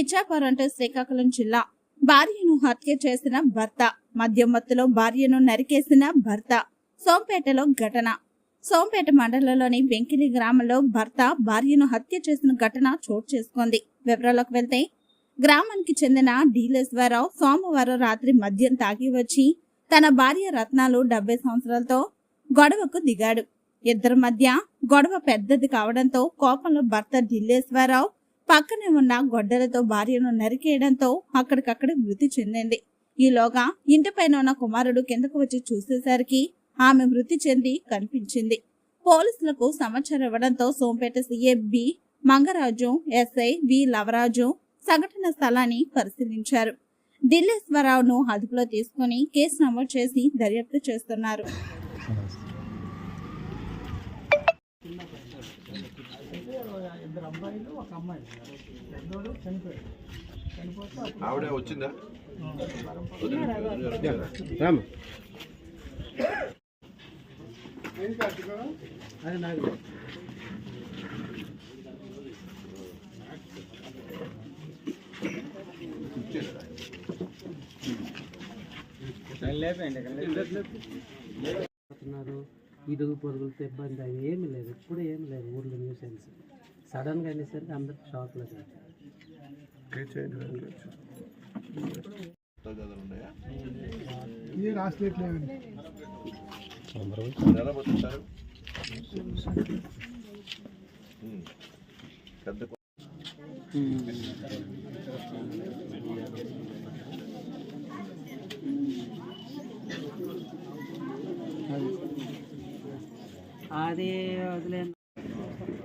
ఇచ్చాపురం అంటే శ్రీకాకుళం జిల్లా. భార్యను హత్య చేసిన భర్త మద్యం మత్తులో భార్యను నరికేసిన భర్త సోంపేటలో ఘటన. సోంపేట మండలంలోని వెంకిలి గ్రామంలో భర్త భార్యను హత్య చేసిన ఘటన చోటు చేసుకుంది. వివరాలకు వెళ్తే గ్రామానికి చెందిన డీలేశ్వరరావు సోమవారం రాత్రి మద్యం తాగి వచ్చి తన భార్య రత్నాలు డెబ్బై సంవత్సరాలతో గొడవకు దిగాడు. ఇద్దరి మధ్య గొడవ పెద్దది కావడంతో కోపంలో భర్త ఢిల్లేశ్వరరావు పక్కనే ఉన్న గొడ్డలతో భార్యను నరికేయడంతో అక్కడికక్కడ మృతి చెందింది. ఈలోగా ఇంటిపైన ఉన్న కుమారుడు కిందకు వచ్చి చూసేసరికి ఆమె మృతి చెంది కనిపించింది. పోలీసులకు సమాచారం ఇవ్వడంతో Sompeta C A B Mangaraju SI V Lavaraju సంఘటన స్థలాన్ని పరిశీలించారు. దిల్లేశ్వరరావును అదుపులో తీసుకుని కేసు నమోదు చేసి దర్యాప్తు చేస్తున్నారు. ఇద్దరు అబ్బాయిలు ఒక అమ్మాయి. పెద్దోడు చనిపోయాడు. చనిపోతే ఆవిడ వచ్చిందా? అది నాకు ఇరుగు పొరుగులతో ఇబ్బంది ఏమీ లేదు. ఎప్పుడు ఏమీ లేదు. ఊర్లో న్యూసెన్స్ సడన్గా అనేసరికి అందరికి షాక్లో ఇది ఉమ్. పెద్ద కొ- అది వదిలే